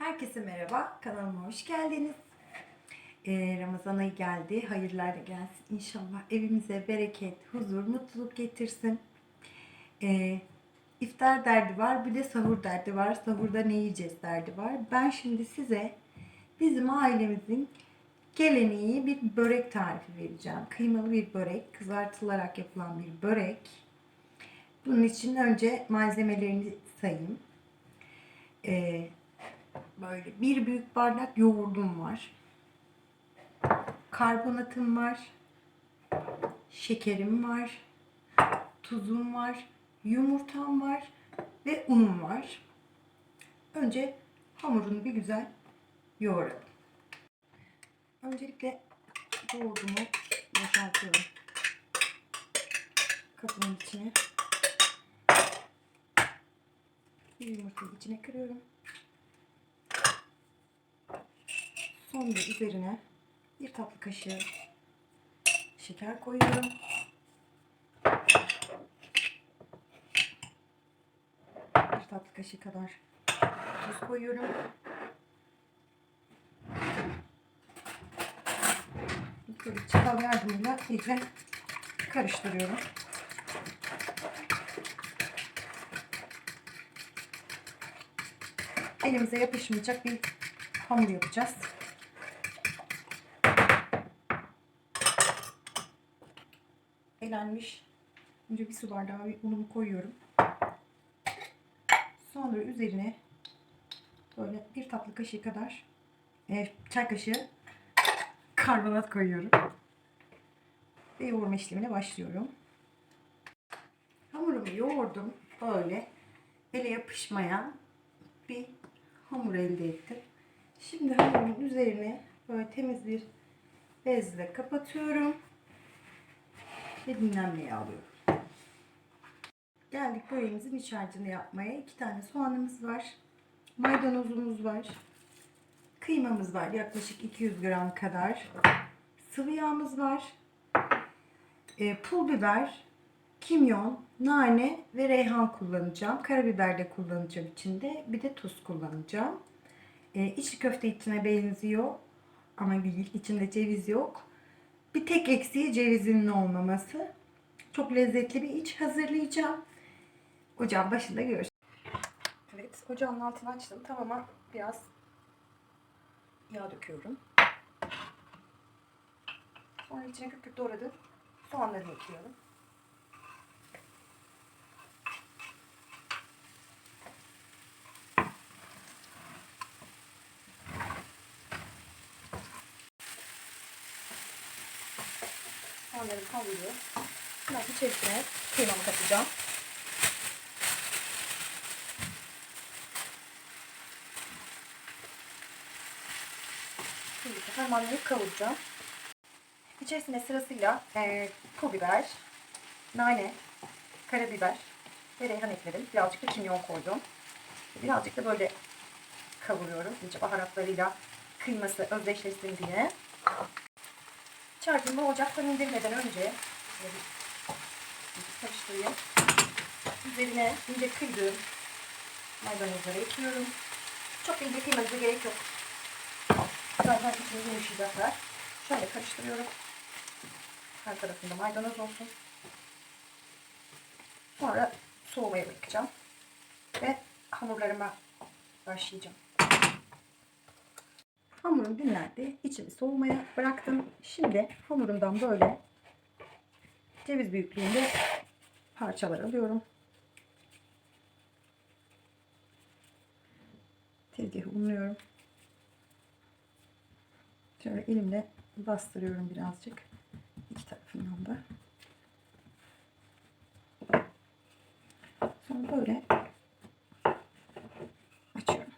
Herkese merhaba, kanalıma hoş geldiniz. Ee, Ramazan ayı geldi, hayırlar da gelsin inşallah. Evimize bereket, huzur, mutluluk getirsin. Ee, iftar derdi var, bir de sahur derdi var. Sahurda ne yiyeceğiz derdi var. Ben şimdi size bizim ailemizin geleneği bir börek tarifi vereceğim. Kıymalı bir börek, kızartılarak yapılan bir börek. Bunun için önce malzemelerini sayayım. Ee, böyle bir büyük bardak yoğurdum var. Karbonatım var. Şekerim var. Tuzum var. Yumurtam var. Ve unum var. Önce hamurunu bir güzel yoğuralım. Öncelikle yoğurdumu boşaltıyorum. Kapının içine. Bir yumurtayı içine kırıyorum. Sonra üzerine bir tatlı kaşığı şeker koyuyorum. Bir tatlı kaşığı kadar tuz koyuyorum. Böyle çatal yardımıyla iyice karıştırıyorum. Elimize yapışmayacak bir hamur yapacağız. Elenmiş. Önce bir su bardağı unumu koyuyorum. Sonra üzerine böyle bir tatlı kaşığı kadar e, çay kaşığı karbonat koyuyorum. Ve yoğurma işlemine başlıyorum. Hamurumu yoğurdum. Böyle ele yapışmayan bir hamur elde ettim. Şimdi hamurumun üzerine böyle temiz bir bezle kapatıyorum ve dinlenmeye alıyorum. Geldik böreğimizin iç harcını yapmaya. İki tane soğanımız var. Maydanozumuz var. Kıymamız var. Yaklaşık 200 gram kadar. Sıvı yağımız var. E, pul biber, kimyon, nane ve reyhan kullanacağım. Karabiber de kullanacağım içinde. Bir de tuz kullanacağım. E, içli köfte içine benziyor. Ama değil. içinde ceviz yok. Bir tek eksiği cevizinin olmaması. Çok lezzetli bir iç hazırlayacağım. Ocağın başında görüşürüz. Evet, ocağın altını açtım. Tavama biraz yağ döküyorum. Sonra içine küp küp doğradım. Soğanları ekliyorum. Kavruluyor. Şimdi içerisine kıymamı katacağım. Şimdi harmanlayıp kavuracağım. İçerisine sırasıyla e, pul biber, nane, karabiber ve reyhan ekledim. Birazcık da kimyon koydum. Birazcık da böyle kavuruyorum. İyice baharatlarıyla kıyması özdeşleşsin diye. Çarpımı ocaktan indirmeden önce karıştırayım. Üzerine ince kıydığım maydanozları ekliyorum. Çok ince kıymanıza gerek yok. Zaten içini yumuşayacaklar. Şöyle karıştırıyorum. Her tarafında maydanoz olsun. Sonra soğumaya bırakacağım. Ve hamurlarıma başlayacağım. Hamurum dinlendi. İçini soğumaya bıraktım. Şimdi hamurumdan böyle ceviz büyüklüğünde parçalar alıyorum. Tezgahı unluyorum. Şöyle elimle bastırıyorum birazcık. İki tarafından da. Sonra böyle açıyorum.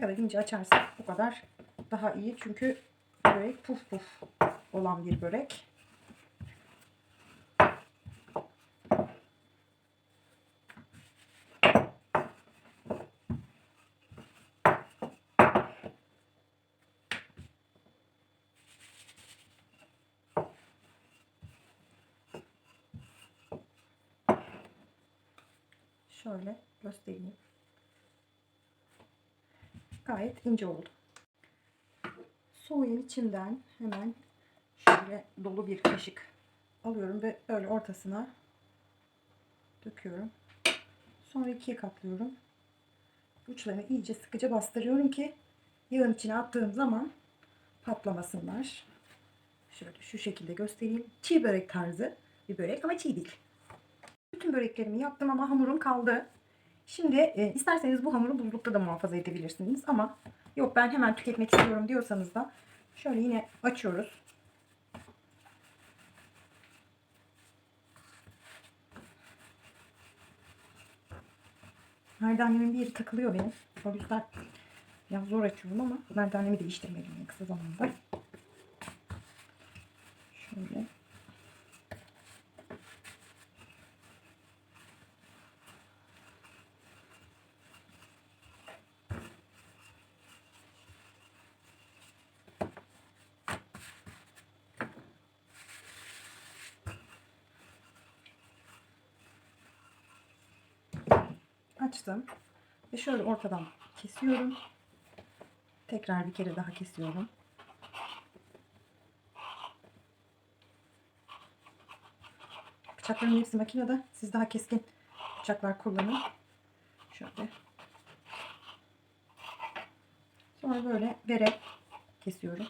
Ne kadar ince açarsak o kadar daha iyi. Çünkü börek puf puf olan bir börek. Şöyle göstereyim. Gayet ince oldu. Soğuyan içinden hemen şöyle dolu bir kaşık alıyorum ve böyle ortasına döküyorum. Sonra ikiye katlıyorum. Uçlarını iyice sıkıca bastırıyorum ki yağın içine attığım zaman patlamasınlar. Şöyle şu şekilde göstereyim. Çiğ börek tarzı bir börek ama çiğ değil. Bütün böreklerimi yaptım ama hamurum kaldı. Şimdi e, isterseniz bu hamuru buzlukta da muhafaza edebilirsiniz ama yok ben hemen tüketmek istiyorum diyorsanız da şöyle yine açıyoruz. Merdanemin bir yeri takılıyor benim. O yüzden biraz zor açıyorum ama merdanemi değiştirmeliyim kısa zamanda. Şöyle. Açtım ve şöyle ortadan kesiyorum. Tekrar bir kere daha kesiyorum. Bıçakların hepsi makinede. Siz daha keskin bıçaklar kullanın. Şöyle. Sonra böyle vere kesiyorum.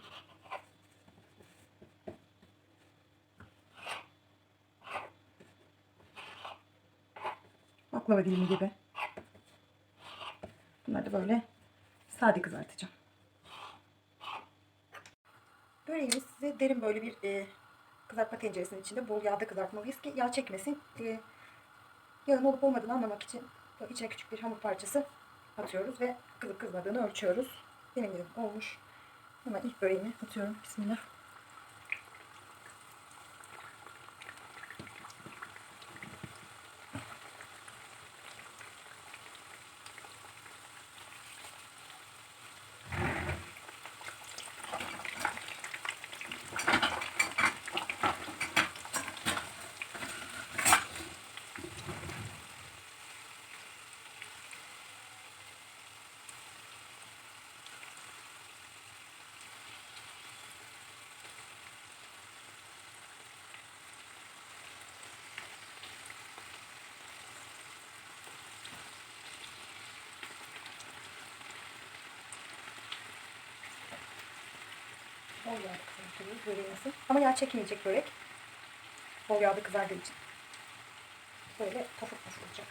Baklava dilimi gibi. Bunları böyle sade kızartacağım. Böreğimiz size derin böyle bir e, kızartma tenceresinin içinde bol yağda kızartmalıyız ki yağ çekmesin. E, yağın olup olmadığını anlamak için içine küçük bir hamur parçası atıyoruz ve kızıp kızmadığını ölçüyoruz. Benim gibi olmuş. Hemen ilk böreğimi atıyorum. Bismillah. Bol yağda kızartıyoruz böreğimizi. Ama yağ çekmeyecek börek. Bol yağda kızardığı için. Böyle tofuk tofuk olacak.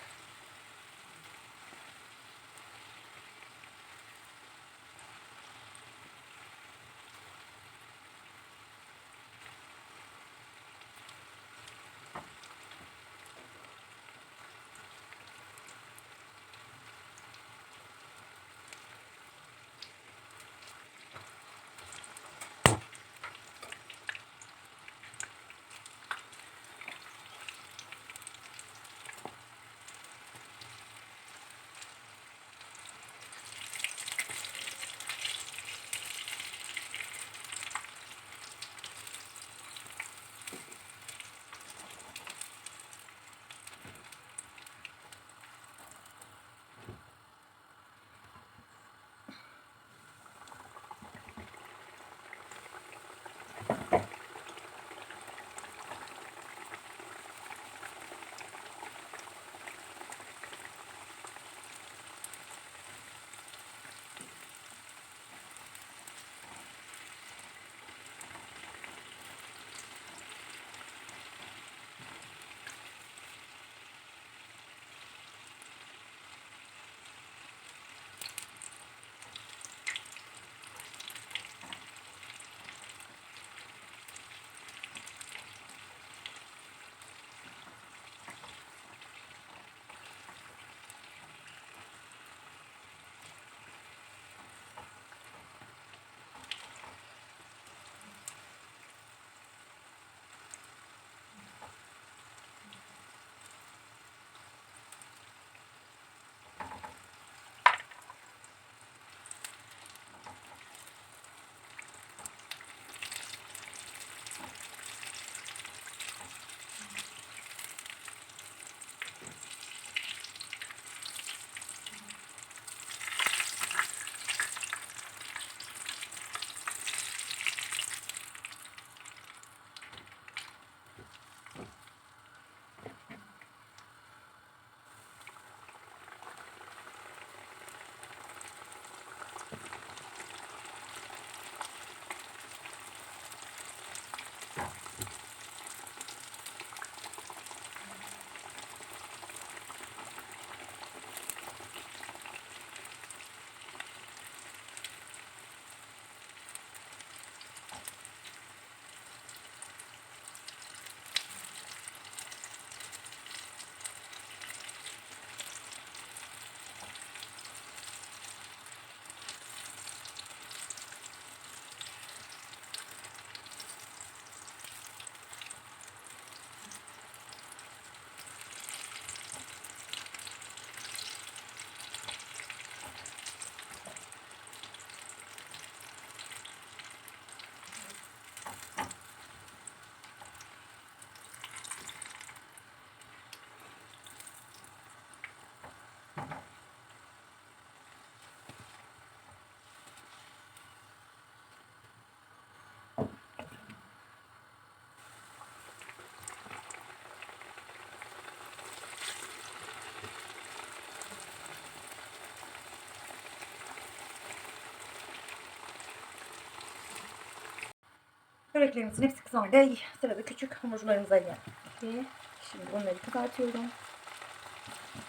Böreklerimizin hepsi kızardı. Sırada küçük hamurlarımıza geldi. Şimdi onları kızartıyorum.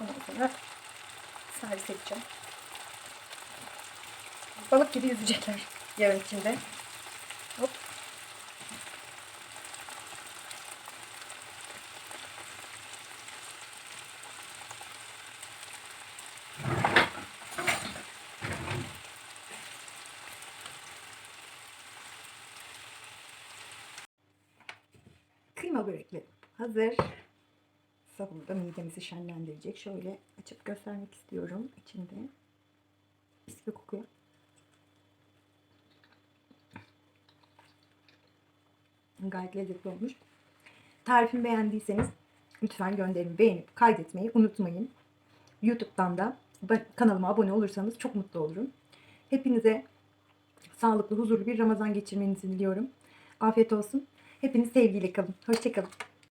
Ondan sonra servis edeceğim. Balık gibi yüzecekler yağın içinde. Kıyma börekleri hazır. Sahurda midemizi şenlendirecek. Şöyle açıp göstermek istiyorum içinde. Mis gibi kokuyor. Gayet lezzetli olmuş. Tarifimi beğendiyseniz lütfen gönderin. Beğenip kaydetmeyi unutmayın. YouTube'dan da kanalıma abone olursanız çok mutlu olurum. Hepinize sağlıklı, huzurlu bir Ramazan geçirmenizi diliyorum. Afiyet olsun. Hepiniz sevgiyle kalın. Hoşçakalın.